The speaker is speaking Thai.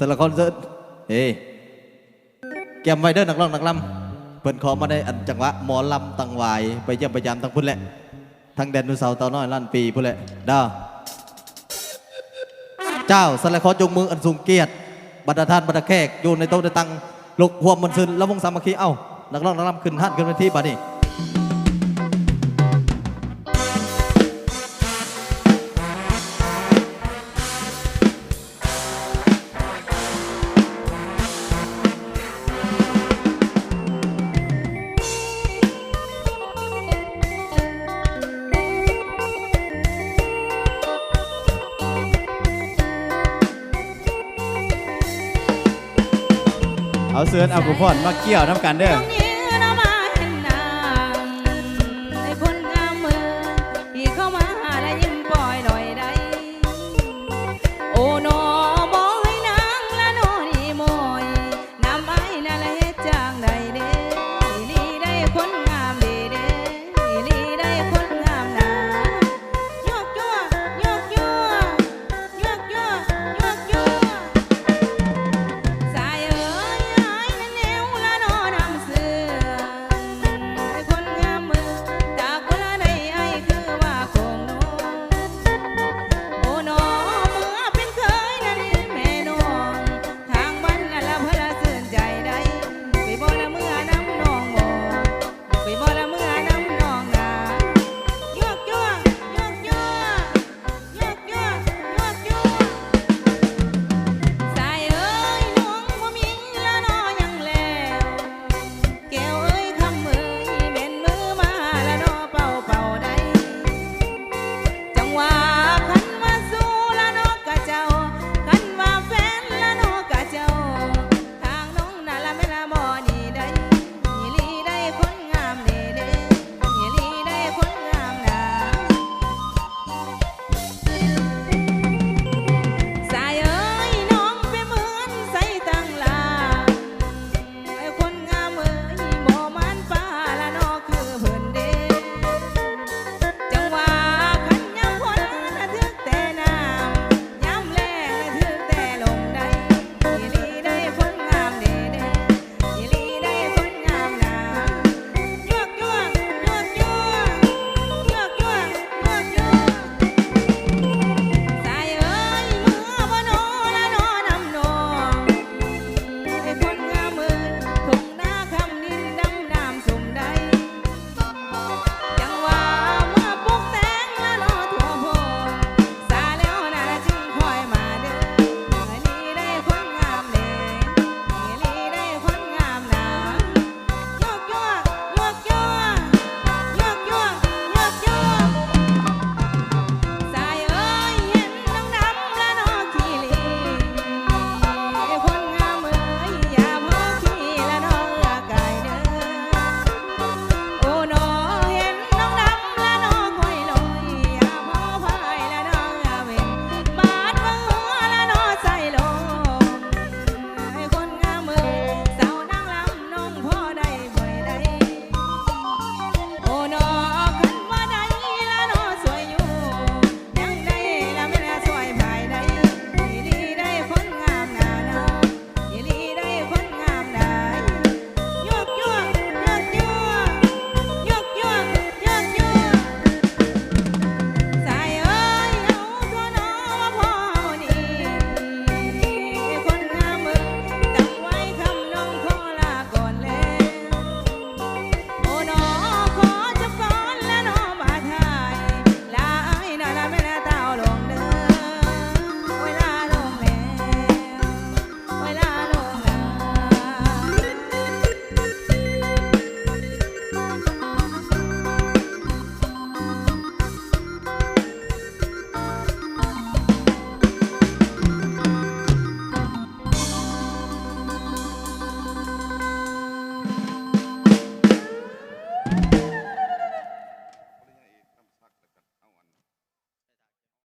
สารคอนเซิร์ตเฮ้แกมไวเดอร์นักร้องนักลำเปิดขอมาได้อันจังหวะหมอลำตังวาย ไปเยี่ยมไปยามทั้งพุ่นแหละทั้งแดนดูเสาเตาน้อยล้านปีพุ่นแหละดาวเจ้าสารคอนจงมืออันสูงเกียรติบรรดาท่านบรรดาแขกอยู่ในโต๊ะในตังลุกหัวมันซึนแล้ววงสามัคคีเอ้านักร้องนักลำขึ้นหันขึ้นเวทีบัดนี้ เอาเสื้อนเอากุพอนมาเกี่ยวน้ำกันเด้อ